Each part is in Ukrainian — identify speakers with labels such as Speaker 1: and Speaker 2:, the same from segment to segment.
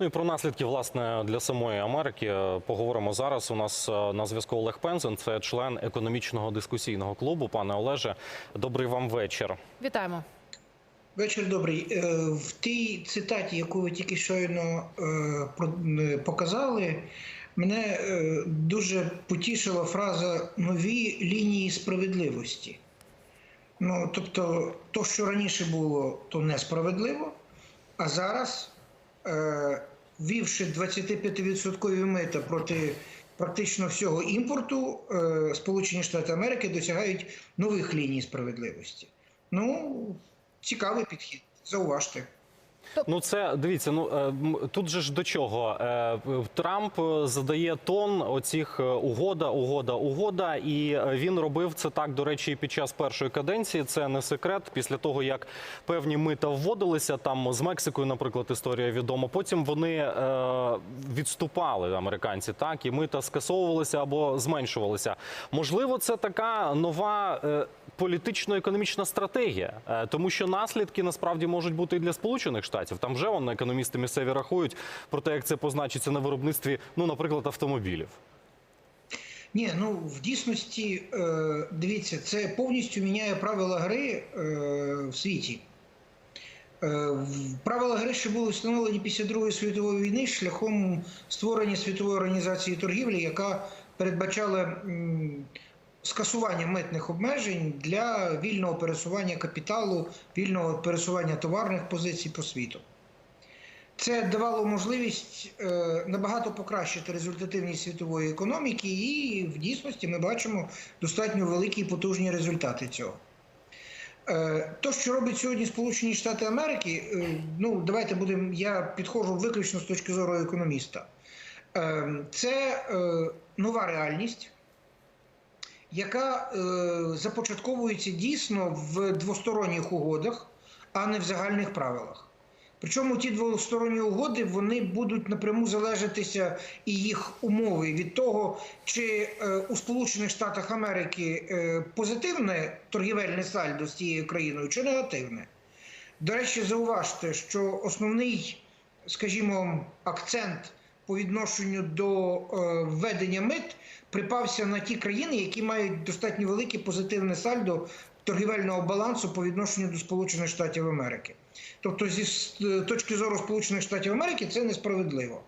Speaker 1: Ну і про наслідки власне для самої Америки е, поговоримо зараз. У нас е, на зв'язку Олег Пензен, це член економічного дискусійного клубу. Пане Олеже, добрий вам вечір.
Speaker 2: Вітаємо.
Speaker 3: Вечір добрий. Е, В тій цитаті, яку ви тільки щойно показали, мене дуже потішила фраза нові лінії справедливості. Ну, тобто, то, що раніше було, то несправедливо, а зараз, ввівши 25% мита проти практично всього імпорту, е, Сполучені Штати Америки досягають нових ліній справедливості. Ну, цікавий підхід. Зауважте.
Speaker 1: Ну це дивіться. Ну е, тут же ж до чого Е, Трамп задає тон оцих е, угода, угода, угода, і він робив це так. До речі, під час першої каденції. Це не секрет. Після того як певні мита вводилися, там з Мексикою, наприклад, історія відома. Потім вони відступали американці, так і мита скасовувалися або зменшувалися. Можливо, це така нова. Політично-економічна стратегія, Е, тому що наслідки насправді можуть бути і для сполучених штатів. Там вже вон, економісти місцеві рахують про те, як це позначиться на виробництві, ну, наприклад, автомобілів.
Speaker 3: Ні, ну в дійсності, е, дивіться, це повністю міняє правила гри е, в світі. Правила гри ще були встановлені після Другої світової війни шляхом створення світової організації торгівлі, яка передбачала скасування митних обмежень для вільного пересування капіталу, вільного пересування товарних позицій по світу. Це давало можливість е, набагато покращити результативність світової економіки, і в дійсності ми бачимо достатньо великі і потужні результати цього. Е, То, що робить сьогодні Сполучені Штати Америки, е, ну давайте будемо. Я підходжу виключно з точки зору економіста. Це нова реальність, яка е, започатковується дійсно в двосторонніх угодах, а не в загальних правилах. Причому ті двосторонні угоди вони будуть напряму залежатися і їх умови від того, чи е, у Сполучених Штатах Америки е, позитивне торгівельне сальдо з цією країною, чи негативне. До речі, зауважте, що основний, скажімо, акцент по відношенню до е, введення мит припався на ті країни, які мають достатньо велике позитивне сальдо торгівельного балансу по відношенню до Сполучених Штатів Америки. Тобто, зі е, точки зору Сполучених Штатів Америки це несправедливо.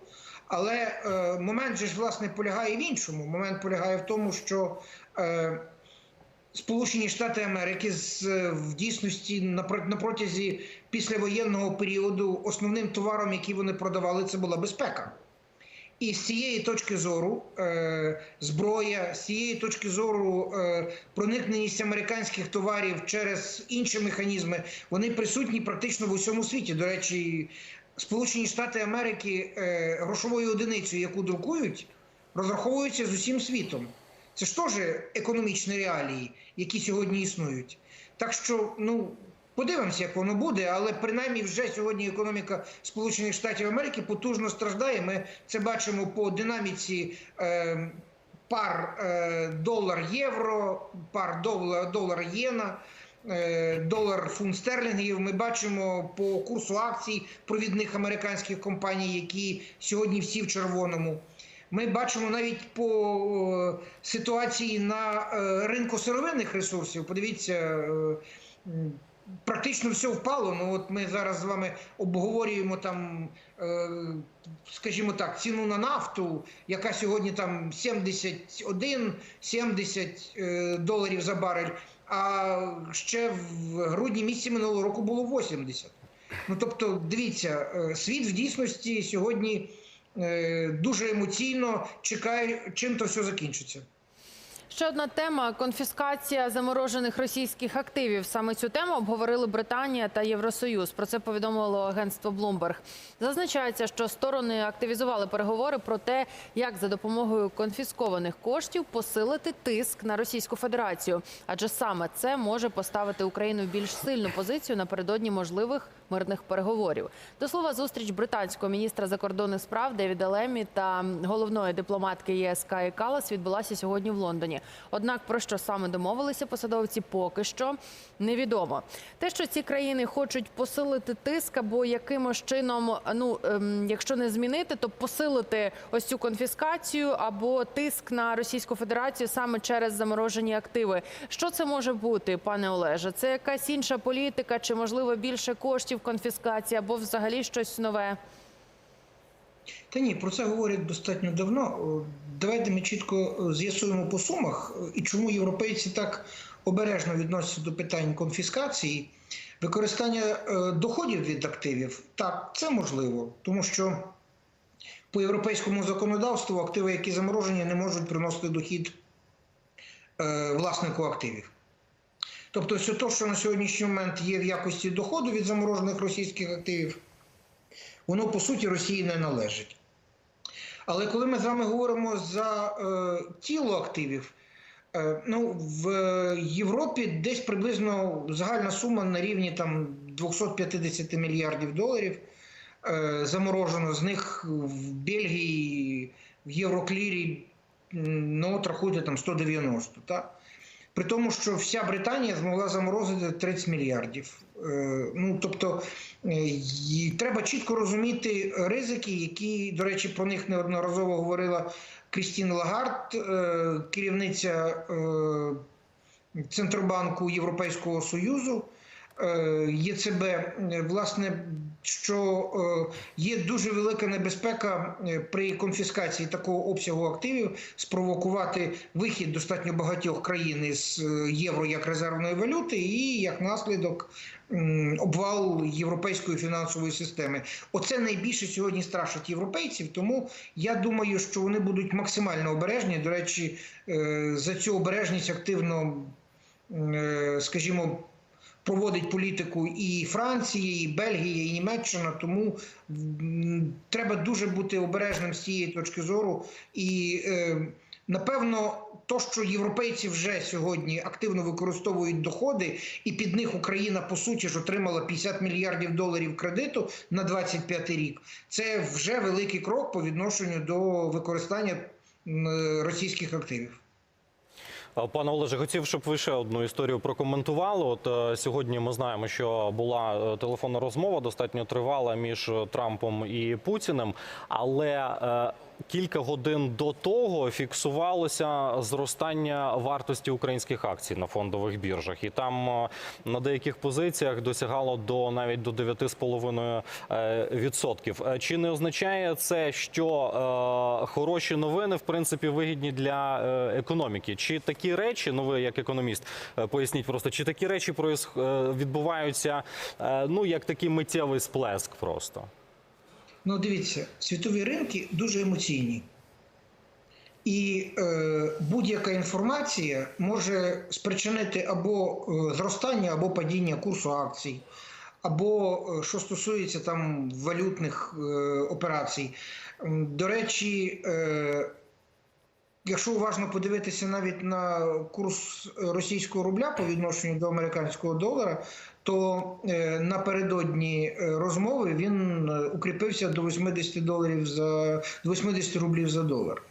Speaker 3: Але е, момент же ж власне полягає в іншому. Момент полягає в тому, що е, Сполучені Штати Америки з е, в дійсності на протязі післявоєнного періоду основним товаром, який вони продавали, це була безпека. І з цієї точки зору е, зброя, з цієї точки зору е, проникненість американських товарів через інші механізми, вони присутні практично в усьому світі. До речі, Сполучені Штати Америки е, грошовою одиницею, яку друкують, розраховуються з усім світом. Це ж теж економічні реалії, які сьогодні існують. Так що, ну. Подивимося, як воно буде, але принаймні вже сьогодні економіка Сполучених Штатів Америки потужно страждає. Ми це бачимо по динаміці е, пар е, долар-євро, пар долар- долар-єна, е, долар фунт стерлінгів. Ми бачимо по курсу акцій провідних американських компаній, які сьогодні всі в червоному. Ми бачимо навіть по е, ситуації на е, ринку сировинних ресурсів. Подивіться. Практично все впало. Ну от ми зараз з вами обговорюємо там, е, скажімо так, ціну на нафту, яка сьогодні там 71-70 е, доларів за барель. А ще в грудні місяці минулого року було 80. Ну тобто, дивіться, е, світ в дійсності сьогодні дуже емоційно чекає, чим то все закінчиться.
Speaker 2: Ще одна тема конфіскація заморожених російських активів. Саме цю тему обговорили Британія та Євросоюз. Про це повідомило агентство Bloomberg. Зазначається, що сторони активізували переговори про те, як за допомогою конфіскованих коштів посилити тиск на Російську Федерацію, адже саме це може поставити Україну в більш сильну позицію напередодні можливих мирних переговорів. До слова, зустріч британського міністра закордонних справ Девіда Лемі та головної дипломатки ЄС Каї Калас відбулася сьогодні в Лондоні. Однак про що саме домовилися посадовці, поки що невідомо. Те, що ці країни хочуть посилити тиск або якимось чином, ну ем, якщо не змінити, то посилити ось цю конфіскацію або тиск на Російську Федерацію саме через заморожені активи. Що це може бути, пане Олеже? Це якась інша політика, чи можливо більше коштів конфіскації, або взагалі щось нове?
Speaker 3: Та ні, про це говорять достатньо давно. Давайте ми чітко е, з'ясуємо по сумах е, і чому європейці так обережно відносяться до питань конфіскації. Використання е, доходів від активів так, це можливо, тому що по європейському законодавству активи, які заморожені, не можуть приносити дохід власнику активів. Тобто, все те, що на сьогоднішній момент є в якості доходу від заморожених російських активів, воно по суті Росії не належить. Але коли ми з вами говоримо за е, тіло активів, е, ну, в Європі десь приблизно загальна сума на рівні там, 250 мільярдів доларів е, заморожено. З них в Бельгії, в Євроклірі, ну, от рахуйте там 190. Так? При тому, що вся Британія змогла заморозити 30 мільярдів. Е, Ну тобто е, треба чітко розуміти ризики, які, до речі, про них неодноразово говорила Крістін Лагард, е, керівниця Центробанку Європейського Союзу. ЄЦБ, власне, що е, є дуже велика небезпека е, при конфіскації такого обсягу активів спровокувати вихід достатньо багатьох країн із е, євро як резервної валюти, і як наслідок обвал європейської фінансової системи. Оце найбільше сьогодні страшить європейців. Тому я думаю, що вони будуть максимально обережні. До речі, за цю обережність активно, скажімо, проводить політику і Франція, і Бельгія, і Німеччина. Тому треба дуже бути обережним з цієї точки зору. І е, напевно, то, що європейці вже сьогодні активно використовують доходи, і під них Україна по суті ж отримала 50 мільярдів доларів кредиту на 25 рік. Це вже великий крок по відношенню до використання російських активів.
Speaker 1: Е, Пане Олеже, хотів, щоб ви ще одну історію прокоментували. От е, сьогодні ми знаємо, що була е, телефонна розмова достатньо тривала між Трампом і Путіним, але кілька годин до того фіксувалося зростання вартості українських акцій на фондових біржах, і там е, на деяких позиціях досягало до навіть до 9,5%. е. Е, Чи не означає це, що хороші новини в принципі вигідні для економіки? Чи такі речі, ну ви як економіст, поясніть просто, чи такі речі відбуваються, ну як такий миттєвий сплеск просто?
Speaker 3: Ну, дивіться, світові ринки дуже емоційні. І е, будь-яка інформація може спричинити або е, зростання, або падіння курсу акцій, або е, що стосується там валютних е, операцій. До речі, е, якщо уважно подивитися навіть на курс російського рубля по відношенню до американського долара, то е, напередодні е, розмови він е, укріпився до 80 доларів за до 80 рублів за долар.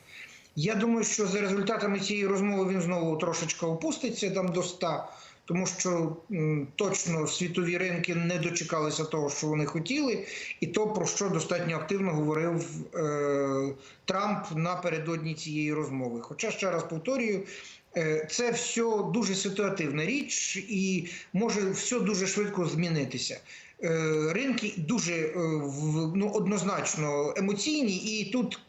Speaker 3: Я думаю, що за результатами цієї розмови він знову трошечки опуститься там до 100, тому що точно світові ринки не дочекалися того, що вони хотіли, і то про що достатньо активно говорив е, Трамп напередодні цієї розмови. Хоча ще раз повторюю. е, Це все дуже ситуативна річ, і може все дуже швидко змінитися. Е, Ринки дуже е, ну, однозначно емоційні, і тут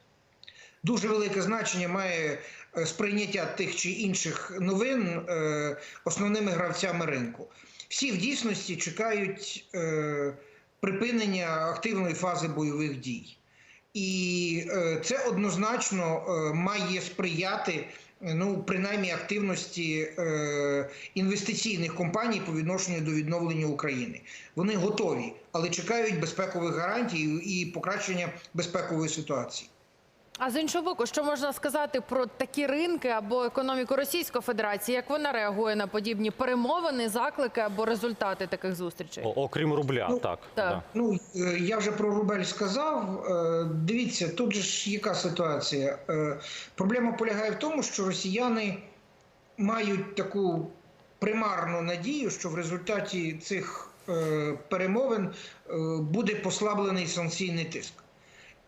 Speaker 3: дуже велике значення має сприйняття тих чи інших новин е, основними гравцями ринку. Всі в дійсності чекають е, припинення активної фази бойових дій. І е, це однозначно е, має сприяти. е, Ну, принаймні активності е, інвестиційних компаній по відношенню до відновлення України. Вони готові, але чекають безпекових гарантій і покращення безпекової ситуації.
Speaker 2: А з іншого боку, що можна сказати про такі ринки або економіку Російської Федерації? Як вона реагує на подібні перемовини, заклики або результати таких зустрічей?
Speaker 1: О- окрім рубля,
Speaker 3: Ну,
Speaker 1: так.
Speaker 2: так.
Speaker 1: да.
Speaker 3: Ну, е, я вже про рубель сказав. Е, Дивіться, тут же ж яка ситуація? Е, Проблема полягає в тому, що росіяни мають таку примарну надію, що в результаті цих перемовин буде послаблений санкційний тиск.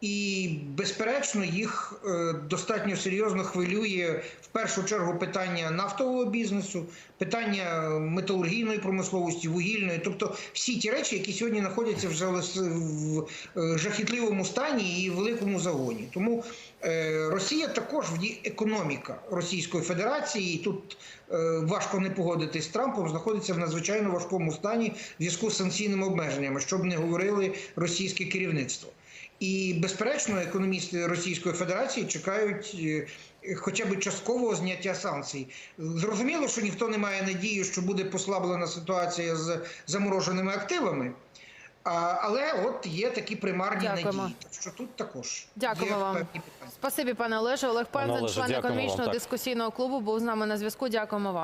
Speaker 3: І, безперечно, їх е, достатньо серйозно хвилює в першу чергу питання нафтового бізнесу, питання металургійної промисловості, вугільної, тобто всі ті речі, які сьогодні знаходяться вже в е, жахітливому стані і великому загоні. Тому е, Росія також в економіка Російської Федерації, і тут е, важко не погодитись з Трампом, знаходиться в надзвичайно важкому стані в зв'язку з санкційними обмеженнями, щоб не говорили російське керівництво. І, безперечно, економісти Російської Федерації чекають е, хоча б часткового зняття санкцій. Зрозуміло, що ніхто не має надії, що буде послаблена ситуація з замороженими активами. А, але от є такі примарні
Speaker 2: Дякуємо.
Speaker 3: надії. Що тут також
Speaker 2: Дякуємо
Speaker 3: є
Speaker 2: вам. Спасибі, пане Олеже. Олег Пензен, член економічного дискусійного клубу, був з нами на зв'язку. Дякуємо вам.